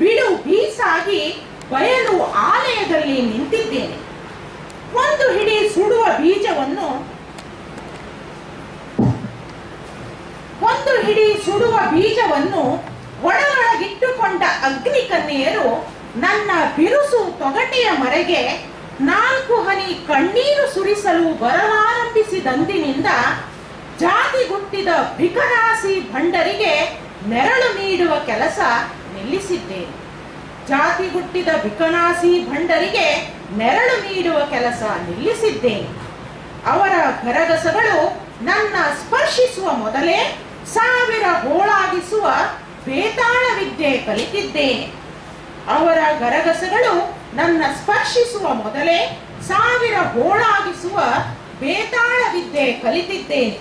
ಬಿಡು, ಬೀಸಾಗಿ ಬಯಲು ಆಲಯದಲ್ಲಿ ನಿಂತಿದ್ದೇನೆ. ಒಂದು ಹಿಡಿ ಸುಡುವ ಬೀಜವನ್ನು, ಒಂದು ಹಿಡಿ ಸುಡುವ ಬೀಜವನ್ನು ಒಳಗೊಳಗಿಟ್ಟುಕೊಂಡ ಅಗ್ನಿ ಕನ್ಯೆಯರು ನನ್ನ ಬಿರುಸು ತೊಗಟೆಯ ಮರೆಗೆ ನಾಲ್ಕು ಹನಿ ಕಣ್ಣೀರು ಸುರಿಸಲು ಬರಲಾರಂಭಿಸಿದಂದಿನಿಂದ ಜಾತಿಗುಟ್ಟಿದ ಬಿಕರಾಸಿ ಭಂಡರಿಗೆ ನೆರಳು ನೀಡುವ ಕೆಲಸ ನಿಲ್ಲಿಸಿದ್ದೇನೆ ಜಾತಿಗುಟ್ಟಿದ ಬಿಕನಾಸಿ ಭಂಡರಿಗೆ ನೆರಳು ನೀಡುವ ಕೆಲಸ ನಿಲ್ಲಿಸಿದ್ದೇನೆ ಅವರ ಗರಗಸಗಳು ನನ್ನ ಸ್ಪರ್ಶಿಸುವ ಮೊದಲೇ ಸಾವಿರ ಹೋಳಾಗಿಸುವ ಬೇತಾಳ ವಿದ್ಯೆ ಕಲಿತಿದ್ದೇನೆ ಅವರ ಗರಗಸಗಳು ನನ್ನ ಸ್ಪರ್ಶಿಸುವ ಮೊದಲೇ ಸಾವಿರ ಹೋಳಾಗಿಸುವ ಬೇತಾಳ ವಿದ್ಯೆ ಕಲಿತಿದ್ದೇನೆ.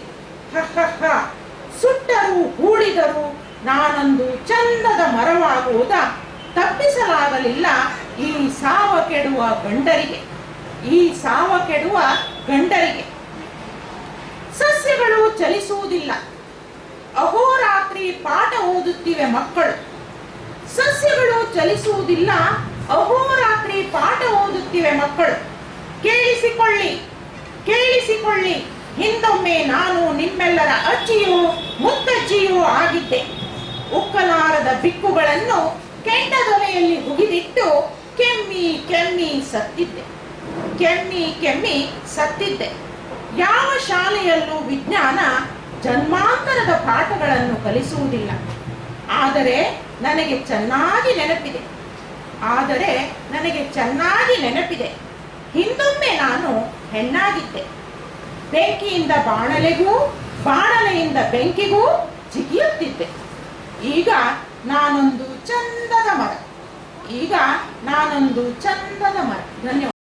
ಸುಟ್ಟರು ಹೂಡಿದರು ನಾನೊಂದು ಚಂದದ ಮರವಾಗುವುದ ತಪ್ಪಿಸಲಾಗಲಿಲ್ಲ. ಈ ಸಾವ ಕೆಡುವ ಗಂಡರಿಗೆ, ಈ ಸಾವ ಕೆಡುವ ಗಂಡರಿಗೆ. ಸಸ್ಯಗಳು ಚಲಿಸುವುದಿಲ್ಲ. ಅಹೋರಾತ್ರಿ ಪಾಠ ಓದುತ್ತಿವೆ ಮಕ್ಕಳು. ಸಸ್ಯಗಳು ಚಲಿಸುವುದಿಲ್ಲ. ಅಹೋರಾತ್ರಿ ಪಾಠ ಓದುತ್ತಿವೆ ಮಕ್ಕಳು. ಕೇಳಿಸಿಕೊಳ್ಳಿ ಕೇಳಿಸಿಕೊಳ್ಳಿ. ಹಿಂದೊಮ್ಮೆ ನಾನು ನಿಮ್ಮೆಲ್ಲರ ಅಜ್ಜಿಯೂ, ಮುತ್ತಜ್ಜಿಯೂ ಆಗಿದ್ದೆ. ಉಕ್ಕಲಾರದ ಬಿಕ್ಕುಗಳನ್ನು ಕೆಂಡದೊಲೆಯಲ್ಲಿ ಹುಗಿದಿಟ್ಟು ಕೆಮ್ಮಿ ಕೆಮ್ಮಿ ಸತ್ತಿದ್ದೆ. ಕೆಮ್ಮಿ ಕೆಮ್ಮಿ ಸತ್ತಿದ್ದೆ. ಯಾವ ಶಾಲೆಯಲ್ಲೂ ವಿಜ್ಞಾನ ಜನ್ಮಾಂತರದ ಪಾಠಗಳನ್ನು ಕಲಿಸುವುದಿಲ್ಲ. ಆದರೆ ನನಗೆ ಚೆನ್ನಾಗಿ ನೆನಪಿದೆ. ಆದರೆ ನನಗೆ ಚೆನ್ನಾಗಿ ನೆನಪಿದೆ. ಹಿಂದೊಮ್ಮೆ ನಾನು ಹೆಣ್ಣಾಗಿದ್ದೆ. ಬೆಂಕಿಯಿಂದ ಬಾಣಲೆಗೂ, ಬಾಣಲೆಯಿಂದ ಬೆಂಕಿಗೂ ಜಿಗಿಯುತ್ತಿದ್ದೆ. ಈಗ ನಾನೊಂದು ಚಂದದ ಮರ ಈಗ ನಾನೊಂದು ಚಂದದ ಮರ ಧನ್ಯವಾದ